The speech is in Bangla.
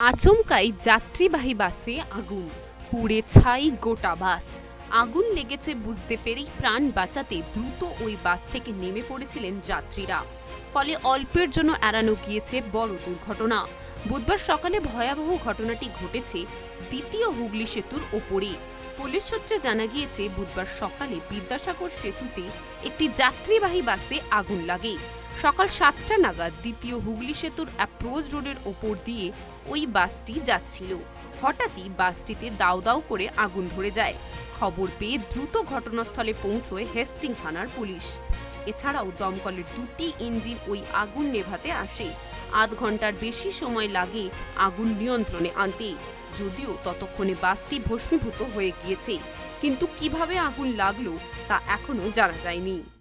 আচমকাই যাত্রীবাহী বাসে আগুন, পুড়ে ছাই গোটা বাস। আগুন লেগেছে বুঝতে পেরেই প্রাণ বাঁচাতে দ্রুত ওই বাস থেকে নেমে পড়েছিলেন যাত্রীরা। ফলে অল্পের জন্য এড়ানো গিয়েছে বড় দুর্ঘটনা। বুধবার সকালে ভয়াবহ ঘটনাটি ঘটেছে দ্বিতীয় হুগলি সেতুর ওপরে পুলিশ সূত্রে জানা গিয়েছে, বুধবার সকালে বিদ্যাসাগর সেতুতে একটি যাত্রীবাহী বাসে আগুন লাগে। সকাল সাতটা নাগাদ দ্বিতীয় হুগলি সেতুর অ্যাপ্রোচ রোডের ওপর দিয়ে ওই বাসটি যাচ্ছিল। হঠাৎই বাসটিতে দাউ দাউ করে আগুন ধরে যায়। খবর পেয়ে দ্রুত ঘটনাস্থলে পৌঁছয় হেস্টিং থানার পুলিশ। এছাড়াও দমকলের দুটি ইঞ্জিন ওই আগুন নেভাতে আসে। আধ ঘণ্টার বেশি সময় লাগে আগুন নিয়ন্ত্রণে আনতে। যদিও ততক্ষণে বাসটি ভস্মীভূত হয়ে গিয়েছে। কিন্তু কীভাবে আগুন লাগল তা এখনও জানা যায়নি।